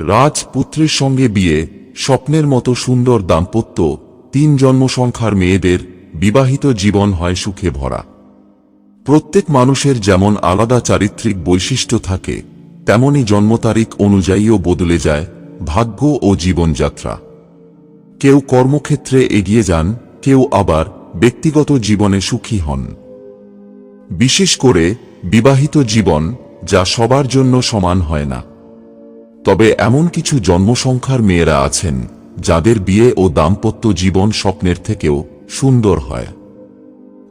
রাজপুত্রের সঙ্গে বিয়ে স্বপ্নের মতো সুন্দর দাম্পত্য তিন জন্মসংখ্যার মেয়েদের বিবাহিত জীবন হয় সুখে ভরা। প্রত্যেক মানুষের যেমন আলাদা চারিত্রিক বৈশিষ্ট্য থাকে, তেমনি জন্ম তারিখ অনুযায়ীও বদলে যায় ভাগ্য ও জীবনযাত্রা। কেউ কর্মক্ষেত্রে এগিয়ে যান, কেউ আবার ব্যক্তিগত জীবনে সুখী হন। বিশেষ করে বিবাহিত জীবন যা সবার জন্য সমান হয় না। তবে এমন কিছু জন্মসংখ্যার মেয়েরা আছেন, যাদের বিয়ে ও দাম্পত্য জীবন স্বপ্নের থেকেও সুন্দর হয়।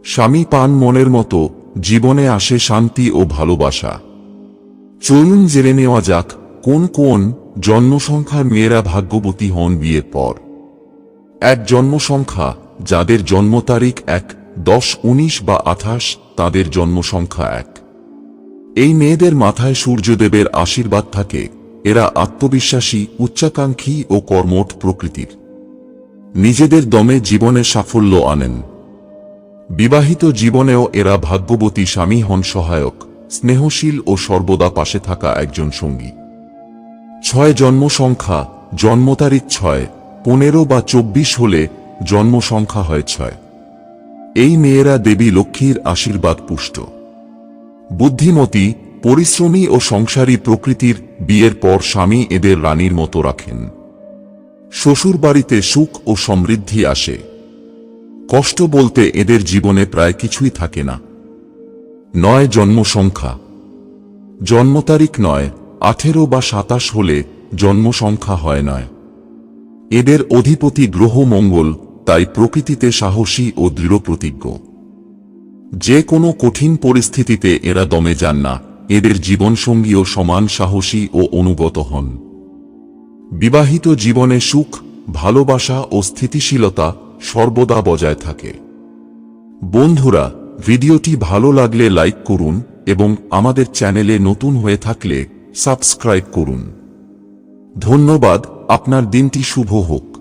স্বামী পান মনের মতো, জীবনে আসে শান্তি ও ভালোবাসা। চলুন জেনে নেওয়া যাক, কোন কোন জন্মসংখ্যার মেয়েরা ভাগ্যবতী হন বিয়ের পর। এক জন্মসংখ্যা, যাদের জন্ম তারিখ এক, দশ, উনিশ বা আঠাশ, তাদের জন্মসংখ্যা এক। এই মেয়েদের মাথায় সূর্যদেবের আশীর্বাদ থাকে। এরা আত্মবিশ্বাসী, উচ্চাকাঙ্ক্ষী ও কর্মঠ প্রকৃতির। নিজেদের দমে জীবনে সাফল্য আনেন। বিবাহিত জীবনেও এরা ভাগ্যবতী স্বামী হন সহায়ক, স্নেহশীল ও সর্বদা পাশে থাকা একজন সঙ্গী। ছয় জন্ম সংখ্যা, জন্ম তারিখ ছয়, পনেরো বা চব্বিশ হলে জন্ম সংখ্যা হয় ছয়। এই মেয়েরা দেবী লক্ষ্মীর আশীর্বাদ পুষ্ট। বুদ্ধিমতী পরিশ্রমী ও সংসারী প্রকৃতির বিয়ের পর স্বামী এদের রানীর মতো রাখেন। শ্বশুর বাড়িতে সুখ ও সমৃদ্ধি আসে। কষ্ট বলতে এদের জীবনে প্রায় কিছুই থাকে না। নয় জন্ম সংখ্যা। জন্ম তারিখ নয়, আঠেরো বা সাতাশ হলে জন্ম সংখ্যা হয় নয়। এদের অধিপতি গ্রহ মঙ্গল, তাই প্রকৃতিতে সাহসী ও দৃঢ় প্রতিজ্ঞ যে কোনো কঠিন পরিস্থিতিতে এরা দমে যান না। এদের জীবনসঙ্গীও সমান সাহসী ও অনুগত হন। বিবাহিত জীবনে সুখ, ভালোবাসা ও স্থিতিশীলতা সর্বদা বজায় থাকে। বন্ধুরা, ভিডিওটি ভালো লাগলে লাইক করুন এবং আমাদের চ্যানেলে নতুন হয়ে থাকলে সাবস্ক্রাইব করুন। ধন্যবাদ, আপনার দিনটি শুভ হোক।